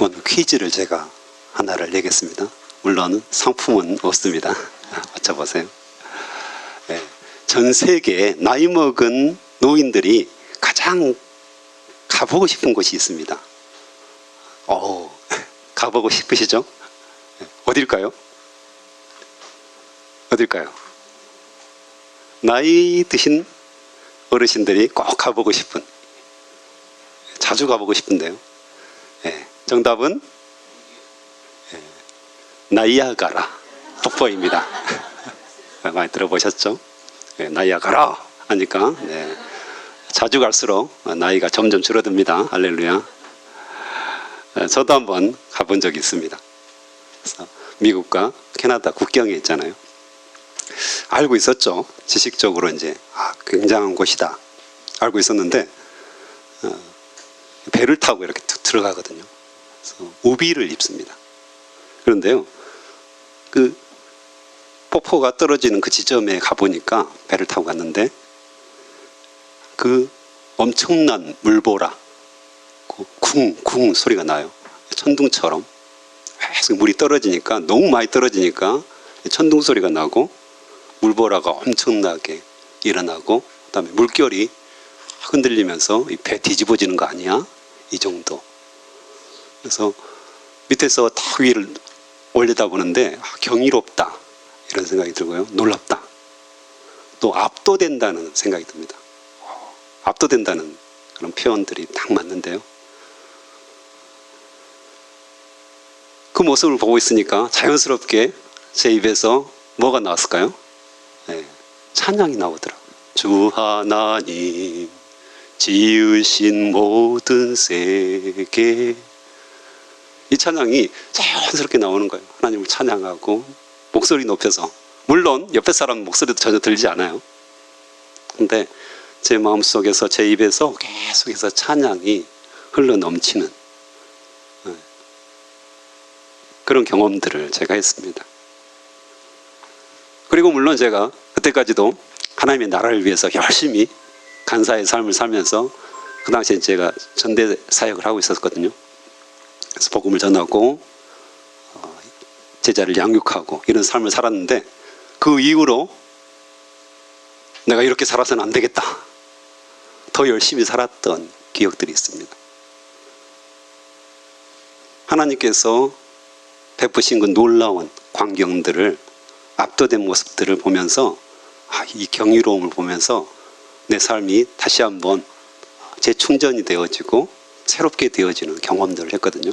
오늘 퀴즈를 제가 하나를 내겠습니다. 물론 상품은 없습니다. 맞춰보세요. 예, 전 세계 나이 먹은 노인들이 가장 가보고 싶은 곳이 있습니다. 어, 가보고 싶으시죠? 예, 어딜까요? 어딜까요? 나이 드신 어르신들이 꼭 가보고 싶은, 자주 가보고 싶은데요. 예, 정답은 예, 나이아가라 폭포입니다. 많이 들어보셨죠? 예, 나이아가라 하니까 네. 자주 갈수록 나이가 점점 줄어듭니다. 할렐루야. 예, 저도 한번 가본 적이 있습니다. 미국과 캐나다 국경에 있잖아요. 알고 있었죠. 지식적으로 이제 아, 굉장한 곳이다. 알고 있었는데 어, 배를 타고 이렇게 툭 들어가거든요. 우비를 입습니다. 그런데요, 그 폭포가 떨어지는 그 지점에 가보니까 배를 타고 갔는데 그 엄청난 물보라, 그 쿵쿵 소리가 나요. 천둥처럼 계속 물이 떨어지니까 너무 많이 떨어지니까 천둥 소리가 나고 물보라가 엄청나게 일어나고 그다음에 물결이 흔들리면서 이배 뒤집어지는 거 아니야? 이 정도. 그래서 밑에서 다 위를 올려다보는데 아, 경이롭다 이런 생각이 들고요. 놀랍다. 또 압도된다는 생각이 듭니다. 어, 압도된다는 그런 표현들이 딱 맞는데요. 그 모습을 보고 있으니까 자연스럽게 제 입에서 뭐가 나왔을까요? 네, 찬양이 나오더라고요. 주 하나님 지으신 모든 세계 이 찬양이 자연스럽게 나오는 거예요. 하나님을 찬양하고 목소리 높여서 물론 옆에 사람 목소리도 전혀 들리지 않아요. 근데 제 마음 속에서 제 입에서 계속해서 찬양이 흘러 넘치는 네, 그런 경험들을 제가 했습니다. 그리고 물론 제가 그때까지도 하나님의 나라를 위해서 열심히 간사의 삶을 살면서 그 당시에 제가 전대 사역을 하고 있었거든요. 그래서 복음을 전하고 어, 제자를 양육하고 이런 삶을 살았는데 그 이후로 내가 이렇게 살아서는 안 되겠다. 더 열심히 살았던 기억들이 있습니다. 하나님께서 베푸신 그 놀라운 광경들을 압도된 모습들을 보면서 아, 이 경이로움을 보면서 내 삶이 다시 한번 재충전이 되어지고 새롭게 되어지는 경험들을 했거든요.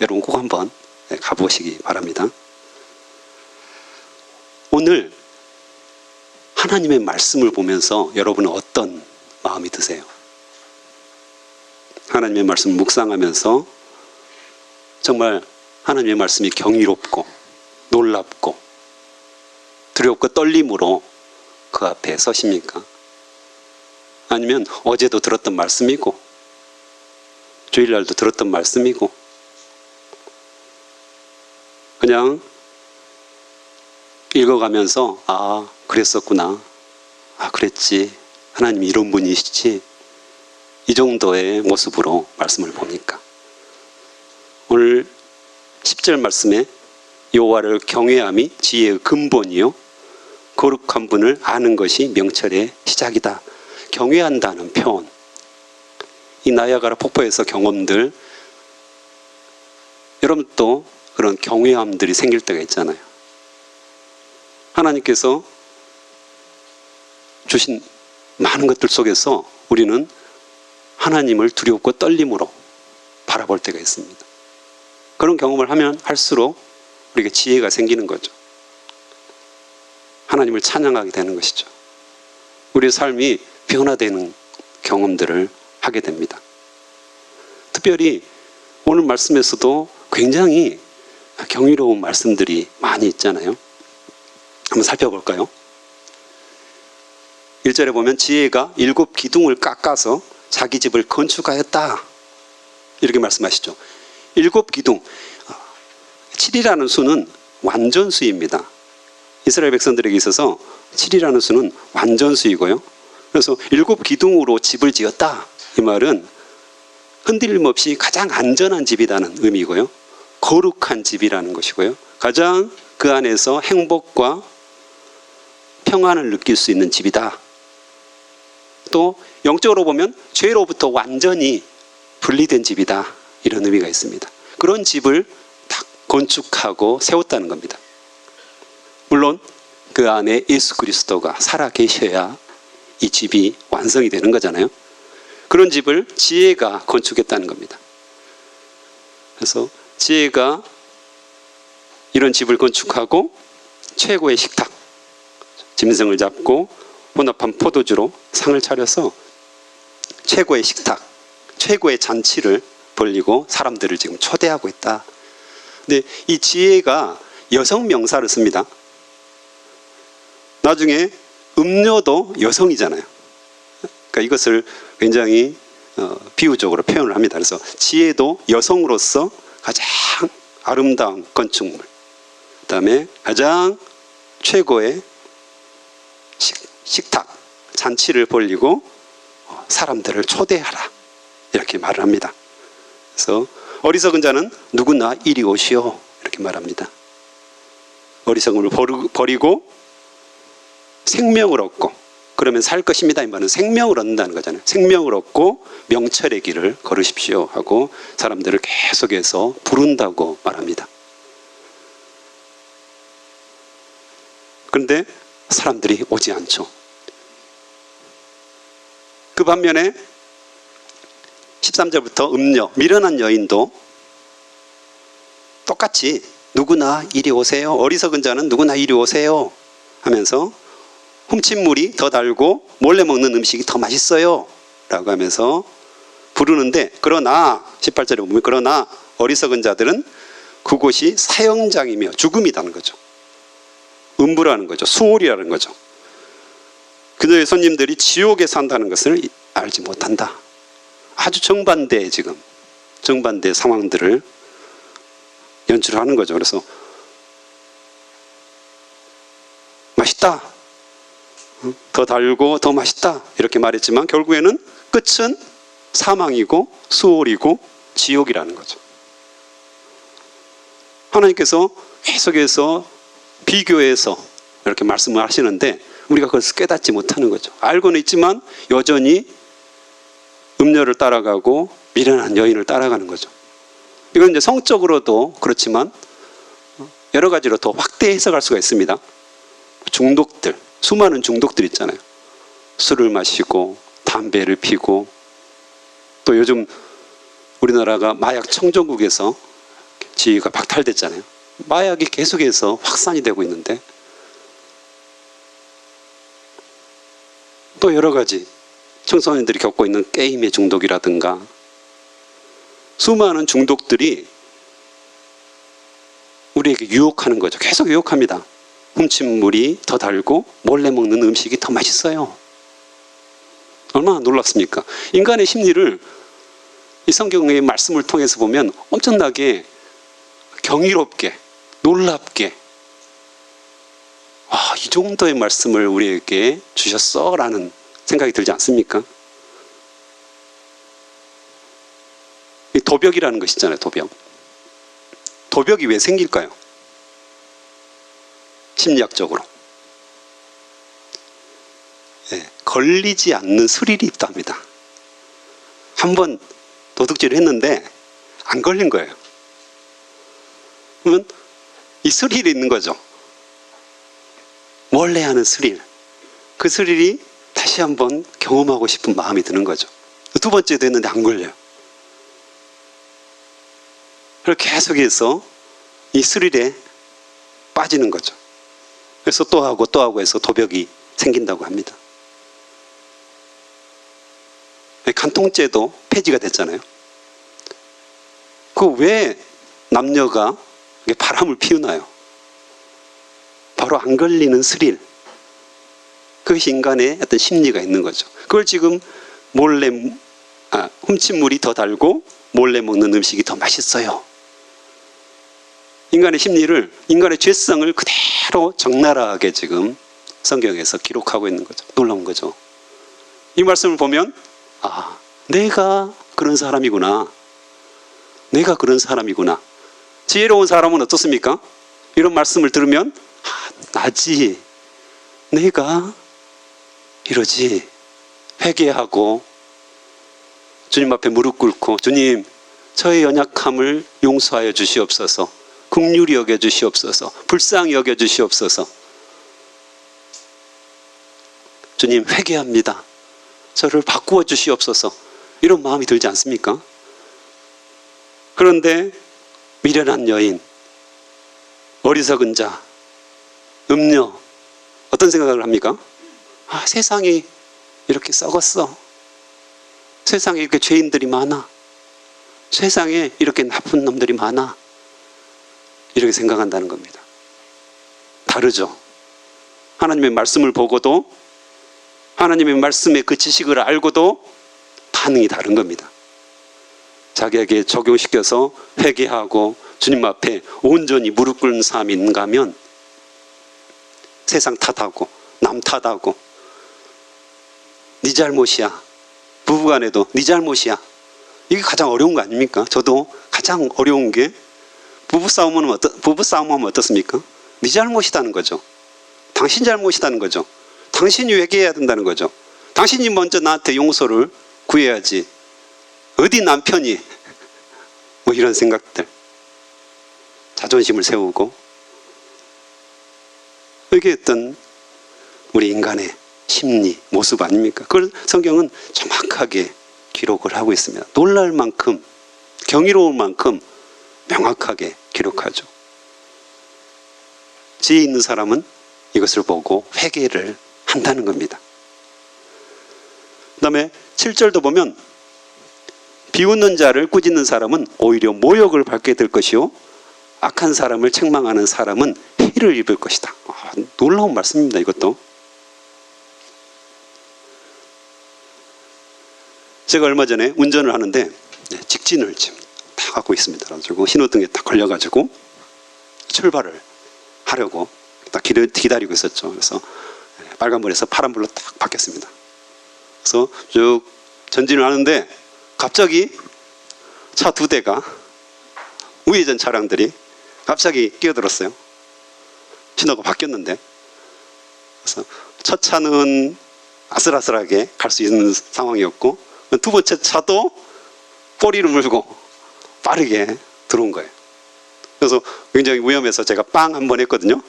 여러분 꼭 한번 가보시기 바랍니다. 오늘 하나님의 말씀을 보면서 여러분은 어떤 마음이 드세요? 하나님의 말씀을 묵상하면서 정말 하나님의 말씀이 경이롭고 놀랍고 두렵고 떨림으로 그 앞에 서십니까? 아니면 어제도 들었던 말씀이고 주일날도 들었던 말씀이고 그냥 읽어가면서 아 그랬었구나 아 그랬지 하나님 이런 분이시지 이 정도의 모습으로 말씀을 봅니까? 오늘 10절 말씀에 여호와를 경외함이 지혜의 근본이요 거룩한 분을 아는 것이 명철의 시작이다. 경외한다는 표현. 이 나야가라 폭포에서 경험들 여러분 또 그런 경외함들이 생길 때가 있잖아요. 하나님께서 주신 많은 것들 속에서 우리는 하나님을 두렵고 떨림으로 바라볼 때가 있습니다. 그런 경험을 하면 할수록 우리에게 지혜가 생기는 거죠. 하나님을 찬양하게 되는 것이죠. 우리의 삶이 변화되는 경험들을 하게 됩니다. 특별히 오늘 말씀에서도 굉장히 경이로운 말씀들이 많이 있잖아요. 한번 살펴볼까요? 1절에 보면 지혜가 일곱 기둥을 깎아서 자기 집을 건축하였다. 이렇게 말씀하시죠. 일곱 기둥. 7이라는 수는 완전수입니다. 이스라엘 백성들에게 있어서 7이라는 수는 완전수이고요. 그래서 일곱 기둥으로 집을 지었다. 이 말은 흔들림 없이 가장 안전한 집이라는 의미고요. 거룩한 집이라는 것이고요. 가장 그 안에서 행복과 평안을 느낄 수 있는 집이다. 또 영적으로 보면 죄로부터 완전히 분리된 집이다. 이런 의미가 있습니다. 그런 집을 딱 건축하고 세웠다는 겁니다. 물론 그 안에 예수 그리스도가 살아 계셔야 이 집이 완성이 되는 거잖아요. 그런 집을 지혜가 건축했다는 겁니다. 그래서 지혜가 이런 집을 건축하고 최고의 식탁, 짐승을 잡고 혼합한 포도주로 상을 차려서 최고의 식탁, 최고의 잔치를 벌리고 사람들을 지금 초대하고 있다. 근데 이 지혜가 여성 명사를 씁니다. 나중에 음료도 여성이잖아요. 그러니까 이것을 굉장히 어, 비유적으로 표현을 합니다. 그래서 지혜도 여성으로서 가장 아름다운 건축물, 그 다음에 가장 최고의 식, 식탁, 잔치를 벌리고 어, 사람들을 초대하라 이렇게 말을 합니다. 그래서 어리석은 자는 누구나 이리 오시오 이렇게 말합니다. 어리석음을 버리- 버리고 생명을 얻고 그러면 살 것입니다. 이 말은 생명을 얻는다는 거잖아요. 생명을 얻고 명철의 길을 걸으십시오 하고 사람들을 계속해서 부른다고 말합니다. 그런데 사람들이 오지 않죠. 그 반면에 13절부터 음녀, 미련한 여인도 똑같이 누구나 이리 오세요. 어리석은 자는 누구나 이리 오세요. 하면서 훔친 물이 더 달고 몰래 먹는 음식이 더 맛있어요. 라고 하면서 부르는데 그러나 18절에 보면 그러나 어리석은 자들은 그곳이 사형장이며 죽음이라는 거죠. 음부라는 거죠. 수월이라는 거죠. 그들의 손님들이 지옥에 산다는 것을 알지 못한다. 아주 정반대 지금 정반대 상황들을 연출하는 거죠. 그래서 맛있다. 응? 더 달고 더 맛있다. 이렇게 말했지만 결국에는 끝은 사망이고 수월이고 지옥이라는 거죠. 하나님께서 계속해서 비교해서 이렇게 말씀을 하시는데 우리가 그것을 깨닫지 못하는 거죠. 알고는 있지만 여전히 음녀를 따라가고 미련한 여인을 따라가는 거죠. 이건 이제 성적으로도 그렇지만 여러 가지로 더 확대 해석할 수가 있습니다. 중독들, 수많은 중독들 있잖아요. 술을 마시고 담배를 피고 또 요즘 우리나라가 마약 청정국에서 지위가 박탈됐잖아요. 마약이 계속해서 확산이 되고 있는데 또 여러 가지 청소년들이 겪고 있는 게임의 중독이라든가 수많은 중독들이 우리에게 유혹하는 거죠. 계속 유혹합니다. 훔친 물이 더 달고 몰래 먹는 음식이 더 맛있어요. 얼마나 놀랍습니까? 인간의 심리를 이 성경의 말씀을 통해서 보면 엄청나게 경이롭게, 놀랍게, 아, 이 정도의 말씀을 우리에게 주셨어? 라는 생각이 들지 않습니까? 이 도벽이라는 것이 있잖아요, 도벽. 도벽이 왜 생길까요? 심리학적으로. 예, 걸리지 않는 스릴이 있답니다. 한 번 도둑질을 했는데 안 걸린 거예요. 그러면 이 스릴이 있는 거죠. 원래 하는 스릴. 그 스릴이 다시 한번 경험하고 싶은 마음이 드는 거죠. 두 번째도 했는데 안 걸려요. 그걸 계속해서 이 스릴에 빠지는 거죠. 그래서 또 하고 또 하고 해서 도벽이 생긴다고 합니다. 간통죄도 폐지가 됐잖아요. 그 왜 남녀가 바람을 피우나요? 바로 안 걸리는 스릴. 그것이 인간의 어떤 심리가 있는 거죠. 그걸 지금 몰래 아, 훔친 물이 더 달고 몰래 먹는 음식이 더 맛있어요. 인간의 심리를 인간의 죄성을 그대로 적나라하게 지금 성경에서 기록하고 있는 거죠. 놀라운 거죠. 이 말씀을 보면 아, 내가 그런 사람이구나. 내가 그런 사람이구나. 지혜로운 사람은 어떻습니까? 이런 말씀을 들으면 아, 나지. 내가 이러지. 회개하고 주님 앞에 무릎 꿇고 주님 저의 연약함을 용서하여 주시옵소서. 긍휼히 여겨 주시옵소서. 불쌍히 여겨 주시옵소서. 주님 회개합니다. 저를 바꾸어 주시옵소서. 이런 마음이 들지 않습니까? 그런데 미련한 여인, 어리석은 자, 음녀 어떤 생각을 합니까? 아, 세상이 이렇게 썩었어. 세상에 이렇게 죄인들이 많아. 세상에 이렇게 나쁜 놈들이 많아. 이렇게 생각한다는 겁니다. 다르죠. 하나님의 말씀을 보고도 하나님의 말씀의 그 지식을 알고도 반응이 다른 겁니다. 자기에게 적용시켜서 회개하고 주님 앞에 온전히 무릎 꿇는 있는가 하면 세상 탓하고 남 탓하고 네 잘못이야. 부부간에도 네 잘못이야. 이게 가장 어려운 거 아닙니까? 저도 가장 어려운 게 부부 싸움은 어떠, 부부 싸움하면 어떻습니까? 네 잘못이다는 거죠. 당신 잘못이다는 거죠. 당신이 회개해야 된다는 거죠. 당신이 먼저 나한테 용서를 구해야지. 어디 남편이 뭐 이런 생각들. 자존심을 세우고 이게 어떤 우리 인간의 심리, 모습 아닙니까? 그걸 성경은 정확하게 기록을 하고 있습니다. 놀랄 만큼, 경이로울 만큼 명확하게 기록하죠. 지혜 있는 사람은 이것을 보고 회개를 한다는 겁니다. 그 다음에 7절도 보면 비웃는 자를 꾸짖는 사람은 오히려 모욕을 받게 될 것이요. 악한 사람을 책망하는 사람은 해를 입을 것이다. 아, 놀라운 말씀입니다. 이것도. 제가 얼마 전에 운전을 하는데 네, 직진을 지금 다 갖고 있습니다. 그래가지고 신호등에 딱 걸려가지고 출발을 하려고 딱 기다- 기다리고 있었죠. 그래서 네, 빨간불에서 파란불로 딱 바뀌었습니다. 그래서 쭉 전진을 하는데 갑자기 차 두 대가 우회전 차량들이 갑자기 끼어들었어요. 신호가 바뀌었는데 그래서 첫 차는 아슬아슬하게 갈 수 있는 상황이었고 두 번째 차도 꼬리를 물고 빠르게 들어온 거예요. 그래서 굉장히 위험해서 제가 빵 한 번 했거든요.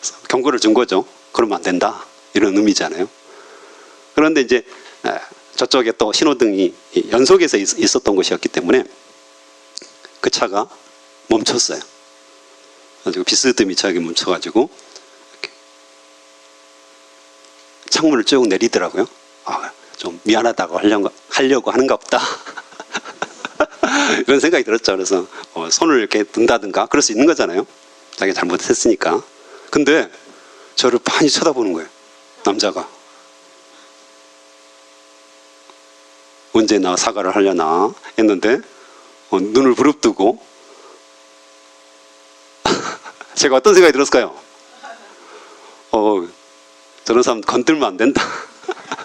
그래서 경고를 준 거죠. 그러면 안 된다. 이런 의미잖아요. 그런데 이제 에, 저쪽에 또 신호등이 있- 있었던 곳이었기 때문에 그 차가 멈췄어요. 그래가지고 비스듬히 차게 멈춰가지고 이렇게 창문을 쭉 내리더라고요. 아, 좀 미안하다고 하려고, 하려고 하는가 보다. 이런 생각이 들었죠. 그래서 어, 손을 이렇게 든다든가 그럴 수 있는 거잖아요. 자기가 잘못했으니까. 근데 저를 많이 쳐다보는 거예요. 남자가. 언제 나 사과를 하려나 했는데 어, 눈을 부릅뜨고 제가 어떤 생각이 들었을까요? 어, 저런 사람 건들면 안 된다.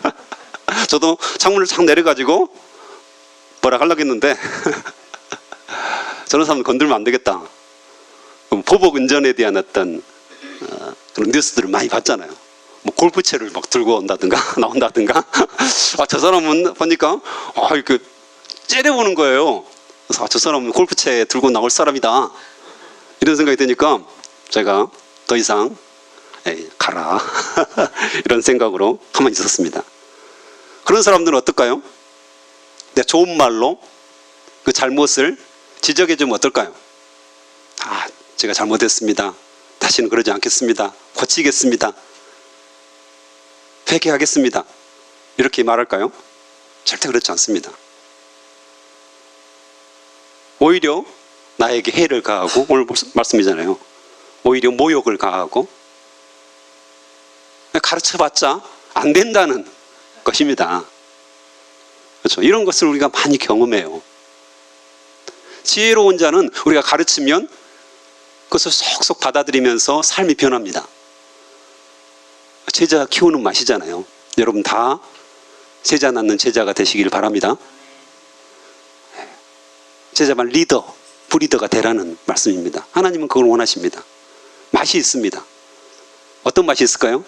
저도 창문을 착 내려가지고 뭐라 하려고 했는데 저런 사람 건들면 안 되겠다. 보복 운전에 대한 어떤 어, 그런 뉴스들을 많이 봤잖아요. 뭐 골프채를 막 들고 온다든가 나온다든가. 아, 저 사람은 보니까 아, 이그 째려보는 거예요. 그래서 아, 저 사람은 골프채 들고 나올 사람이다. 이런 생각이 드니까 제가 더 이상 에이, 가라 이런 생각으로 가만히 있었습니다. 그런 사람들은 어떨까요? 내 좋은 말로 그 잘못을 지적해 주면 어떨까요? 아, 제가 잘못했습니다. 다시는 그러지 않겠습니다. 고치겠습니다. 회개하겠습니다. 이렇게 말할까요? 절대 그렇지 않습니다. 오히려 나에게 해를 가하고 오늘 말씀이잖아요. 오히려 모욕을 가하고 가르쳐봤자 안 된다는 것입니다. 그렇죠. 이런 것을 우리가 많이 경험해요. 지혜로운 자는 우리가 가르치면 그것을 속속 받아들이면서 삶이 변합니다. 제자 키우는 맛이잖아요. 여러분 다 제자 낳는 제자가 되시길 바랍니다. 제자만 리더, 브리더가 되라는 말씀입니다. 하나님은 그걸 원하십니다. 맛이 있습니다. 어떤 맛이 있을까요?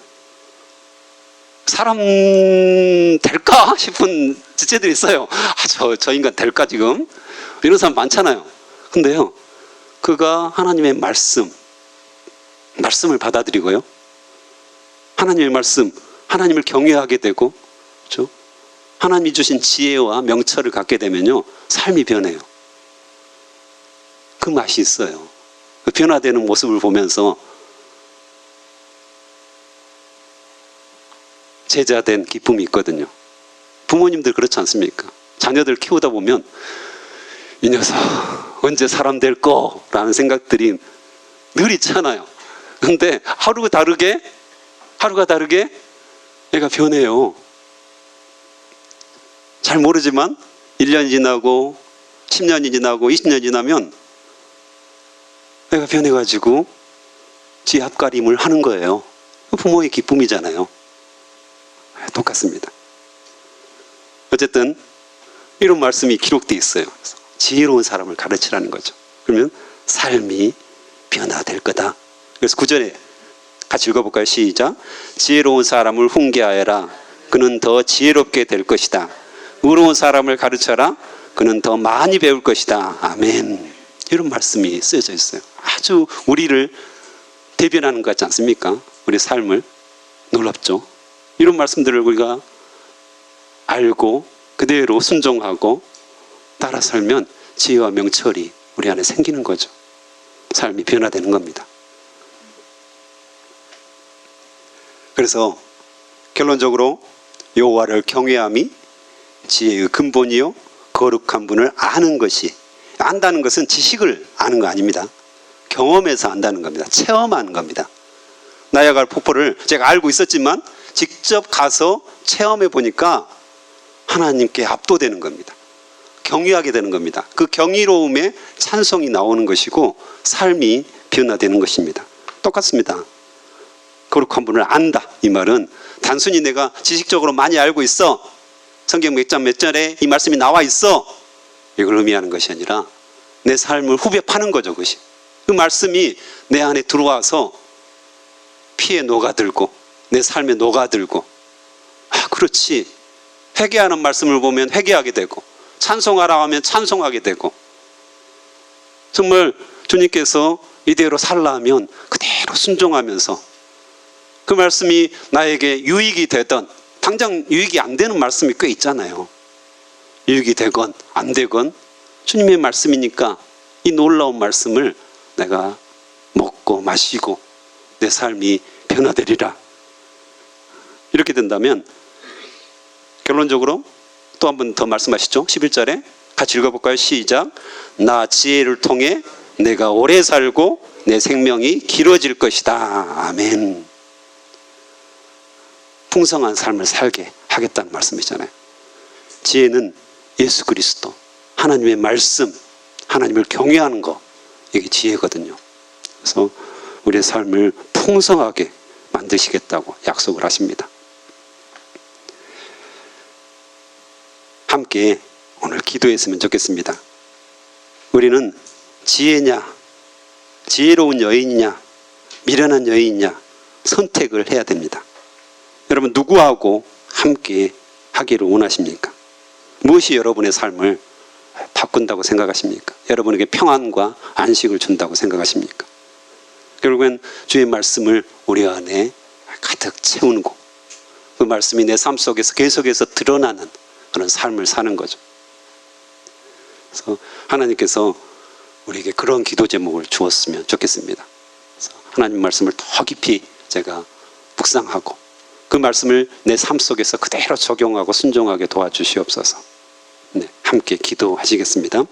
사람 될까 싶은 지체들이 있어요. 아, 저, 저 인간 될까 지금? 이런 사람 많잖아요. 근데요, 그가 하나님의 말씀, 말씀을 받아들이고요. 하나님의 말씀, 하나님을 경외하게 되고, 그렇죠? 하나님이 주신 지혜와 명철을 갖게 되면요, 삶이 변해요. 그 맛이 있어요. 그 변화되는 모습을 보면서 제자된 기쁨이 있거든요. 부모님들 그렇지 않습니까? 자녀들 키우다 보면 이 녀석 언제 사람 될 거라는 생각들이 늘 있잖아요. 근데 하루가 다르게 하루가 다르게 애가 변해요. 잘 모르지만 1년이 지나고 10년이 지나고 20년이 지나면 애가 변해가지고 지 앞가림을 하는 거예요. 부모의 기쁨이잖아요. 똑같습니다. 어쨌든 이런 말씀이 기록되어 있어요. 지혜로운 사람을 가르치라는 거죠. 그러면 삶이 변화될 거다. 그래서 구절에 같이 읽어볼까요? 시작. 지혜로운 사람을 훈계하여라. 그는 더 지혜롭게 될 것이다. 의로운 사람을 가르쳐라. 그는 더 많이 배울 것이다. 아멘. 이런 말씀이 쓰여져 있어요. 아주 우리를 대변하는 것 같지 않습니까? 우리 삶을 놀랍죠. 이런 말씀들을 우리가 알고 그대로 순종하고 따라 살면 지혜와 명철이 우리 안에 생기는 거죠. 삶이 변화되는 겁니다. 그래서 결론적으로 여호와를 경외함이 지혜의 근본이요 거룩한 분을 아는 것이 안다는 것은 지식을 아는 거 아닙니다. 경험에서 안다는 겁니다. 체험하는 겁니다. 나야갈 폭포를 제가 알고 있었지만 직접 가서 체험해 보니까 하나님께 압도되는 겁니다. 경외하게 되는 겁니다. 그 경이로움에 찬송이 나오는 것이고 삶이 변화되는 것입니다. 똑같습니다. 거룩한 분을 안다. 이 말은 단순히 내가 지식적으로 많이 알고 있어. 성경 몇 장 몇 절에 이 말씀이 나와 있어. 이걸 의미하는 것이 아니라 내 삶을 후벼 파는 거죠, 그것이. 그 말씀이 내 안에 들어와서 피에 녹아들고 내 삶에 녹아들고 아, 그렇지. 회개하는 말씀을 보면 회개하게 되고 찬송하라 하면 찬송하게 되고 정말 주님께서 이대로 살라면 그대로 순종하면서 그 말씀이 나에게 유익이 되던 당장 유익이 안 되는 말씀이 꽤 있잖아요. 유익이 되건 안 되건 주님의 말씀이니까 이 놀라운 말씀을 내가 먹고 마시고 내 삶이 변화되리라. 이렇게 된다면 결론적으로 또 한 번 더 말씀하시죠. 11절에 같이 읽어볼까요? 시작. 나 지혜를 통해 내가 오래 살고 내 생명이 길어질 것이다. 아멘. 풍성한 삶을 살게 하겠다는 말씀이잖아요. 지혜는 예수 그리스도, 하나님의 말씀, 하나님을 경외하는 거, 이게 지혜거든요. 그래서 우리의 삶을 풍성하게 만드시겠다고 약속을 하십니다. 함께 오늘 기도했으면 좋겠습니다. 우리는 지혜냐, 지혜로운 여인이냐, 미련한 여인이냐 선택을 해야 됩니다. 여러분 누구하고 함께 하기를 원하십니까? 무엇이 여러분의 삶을 바꾼다고 생각하십니까? 여러분에게 평안과 안식을 준다고 생각하십니까? 결국엔 주의 말씀을 우리 안에 가득 채우고 그 말씀이 내 삶 속에서 계속해서 드러나는 그런 삶을 사는 거죠. 그래서 하나님께서 우리에게 그런 기도 제목을 주었으면 좋겠습니다. 하나님 말씀을 더 깊이 제가 묵상하고 그 말씀을 내 삶 속에서 그대로 적용하고 순종하게 도와주시옵소서. 네, 함께 기도하시겠습니다.